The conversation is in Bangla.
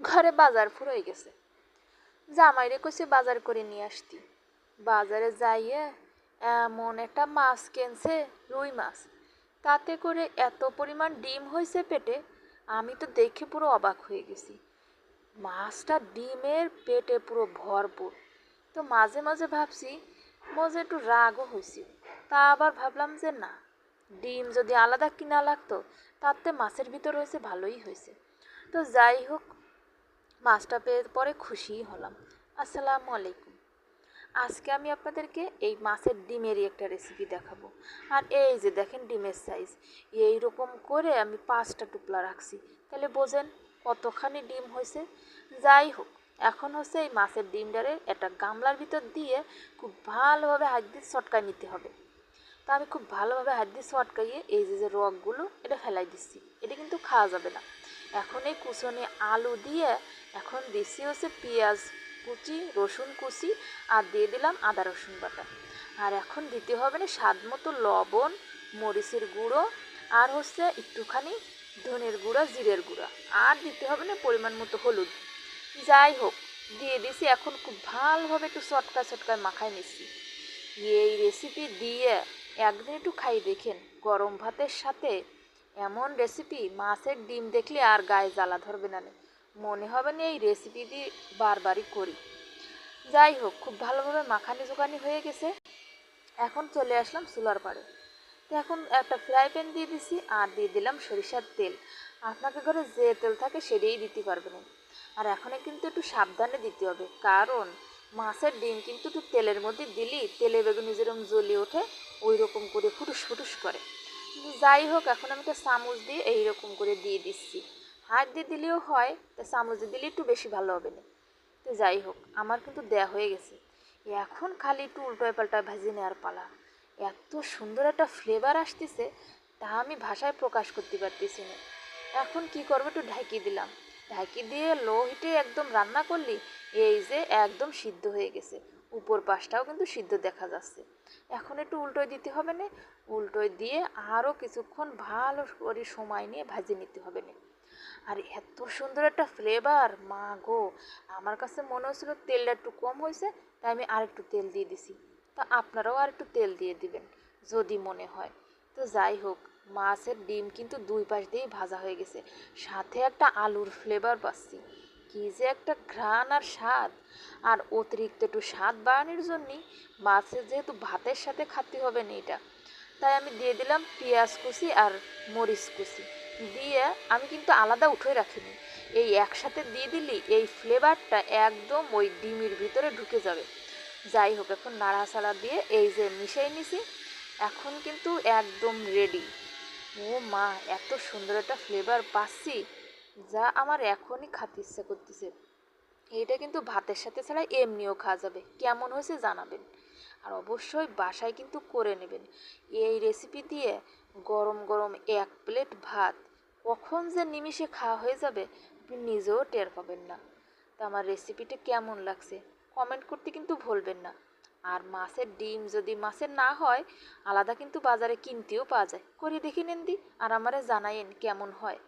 ঘরে বাজার ফুরোয় গেছে। জামাইরে কইছে বাজার করে নিয়ে আসতি। বাজারে যাইয়ে এমন একটা মাছ কিনছে, রুই মাছ। তাতে করে এত পরিমাণ ডিম হয়েছে পেটে, আমি তো দেখে পুরো অবাক হয়ে গেছি। মাছটা ডিমের পেটে পুরো ভরপুর। তো মাঝে মাঝে ভাবছি, মজে একটু রাগও হয়েছিল তা আবার ভাবলাম যে না, ডিম যদি আলাদা কিনা লাগতো, তাতে মাছের ভিতর হয়েছে ভালোই হয়েছে তো যাই হোক মাছটা পেয়ে পরে খুশিই হলাম। আসসালামু আলাইকুম। আজকে আমি আপনাদেরকে এই মাছের ডিমেরই একটা রেসিপি দেখাবো। আর এই যে দেখেন ডিমের সাইজ এই রকম করে আমি পাঁচটা টুকলা রাখছি। তাহলে বোঝেন কতখানি ডিম হয়েছে। যাই হোক, এখন হচ্ছে এই মাছের ডিমটারে একটা গামলার ভিতর দিয়ে খুব ভালোভাবে হাত দিয়ে চটকায় নিতে হবে। তা আমি খুব ভালোভাবে হাত দিয়ে চটকাইয়ে এই যে যে রগগুলো, এটা ফেলাই দিচ্ছি। এটা কিন্তু খাওয়া যাবে না। এখন এই কুচনে আলু দিয়ে এখন দিচ্ছি হচ্ছে পেঁয়াজ কুচি, রসুন কুচি আর দিয়ে দিলাম আদা, রসুন বাটা। আর এখন দিতে হবে না স্বাদ মতো লবণ, মরিচের গুঁড়ো আর হচ্ছে একটুখানি ধনের গুঁড়া, জিরের গুঁড়া। আর দিতে হবে না পরিমাণ মতো হলুদ। যাই হোক, দিয়ে দিছি এখন খুব ভালোভাবে একটু চটকা চটকায় মাখায় নিচ্ছি এই রেসিপি দিয়ে একদিন একটু খাই দেখেন, গরম ভাতের সাথে এমন রেসিপি মাছের ডিম দেখলে আর গায়ে জ্বালা ধরবে না। মনে হবে না এই রেসিপি দিয়ে বারবারই করি। যাই হোক, খুব ভালোভাবে মাখানি জোকানি হয়ে গেছে। এখন চলে আসলাম চুলার পাড়ে। তো এখন একটা ফ্রাই প্যান দিয়ে দিছি আর দিয়ে দিলাম সরিষার তেল। আপনাকে ঘরে যে তেল থাকে সেটাই দিতে পারবেন। আর এখন কিন্তু একটু সাবধানে দিতে হবে, কারণ মাছের ডিম কিন্তু একটু তেলের মধ্যে দিলি তেলে বেগুনি যেরকম জ্বলে ওঠে ওই রকম করে ফুটুস ফুটুস করে। যাই হোক, এখন আমি একটা চামচ দিয়ে এইরকম করে দিয়ে দিচ্ছি। হাত দিয়ে দিলেও হয়, তা চামচ দিয়ে দিলে একটু বেশি ভালো হবে না। তো যাই হোক, আমার কিন্তু দেয়া হয়ে গেছে। এখন খালি একটু উল্টোয় পাল্টায় ভাজি নেওয়ার পালা। এত সুন্দর একটা ফ্লেভার আসতেছে, তা আমি ভাষায় প্রকাশ করতে পারতেছি না। এখন কি করব একটু ঢাকি দিলাম। ঢাকি দিয়ে লো হিটে একদম রান্না করলি, এই যে একদম সিদ্ধ হয়ে গেছে। উপর পাশটাও কিন্তু সিদ্ধ দেখা যাচ্ছে। এখন একটু উল্টোয় দিতে হবে না, উল্টোয় দিয়ে আরও কিছুক্ষণ ভালো করে সময় নিয়ে ভাজি নিতে হবে না। আর এত সুন্দর একটা ফ্লেভার মা গো! আমার কাছে মনে হচ্ছিল তেলটা একটু কম হয়েছে, তাই আমি আর একটু তেল দিয়ে দিছি। তা আপনারাও আর একটু তেল দিয়ে দিবেন, যদি মনে হয়। তো যাই হোক, মাছের ডিম কিন্তু দুই পাশ দিয়েই ভাজা হয়ে গেছে। সাথে একটা আলুর ফ্লেভার পাচ্ছি। কী যে একটা ঘ্রাণ আর স্বাদ। আর অতিরিক্ত একটু স্বাদ বাড়ানোর জন্যই মাছের যেহেতু ভাতের সাথে খাতে হবে না এটা, তাই আমি দিয়ে দিলাম পেঁয়াজ কুচি আর মরিচ কুচি। দিয়ে আমি কিন্তু আলাদা উঠে রাখিনি। এই একসাথে দিয়ে দিলি এই ফ্লেভারটা একদম ওই ডিমের ভিতরে ঢুকে যাবে। যাই হোক, এখন নাড়াচাড়া দিয়ে এই যে মিশাই নিছি, এখন কিন্তু একদম রেডি ও মা, এত সুন্দর একটা ফ্লেভার পাচ্ছি। যা আমার এখনই খাতে ইচ্ছা করতেছে। এইটা কিন্তু ভাতের সাথে ছাড়া এমনিও খাওয়া যাবে। কেমন হয়েছে জানাবেন। আর অবশ্যই বাসায় কিন্তু করে নেবেন। এই রেসিপি দিয়ে গরম গরম এক প্লেট ভাত কখন যে নিমিষে খাওয়া হয়ে যাবে, আপনি নিজেও টের পাবেন না। তা আমার রেসিপিটা কেমন লাগছে কমেন্ট করতে কিন্তু ভুলবেন না। আর মাছের ডিম যদি মাছের না হয়, আলাদা কিন্তু বাজারে কিনতেও পাওয়া যায়। করে দেখে নেন দি, আর আমারে জানাইন কেমন হয়।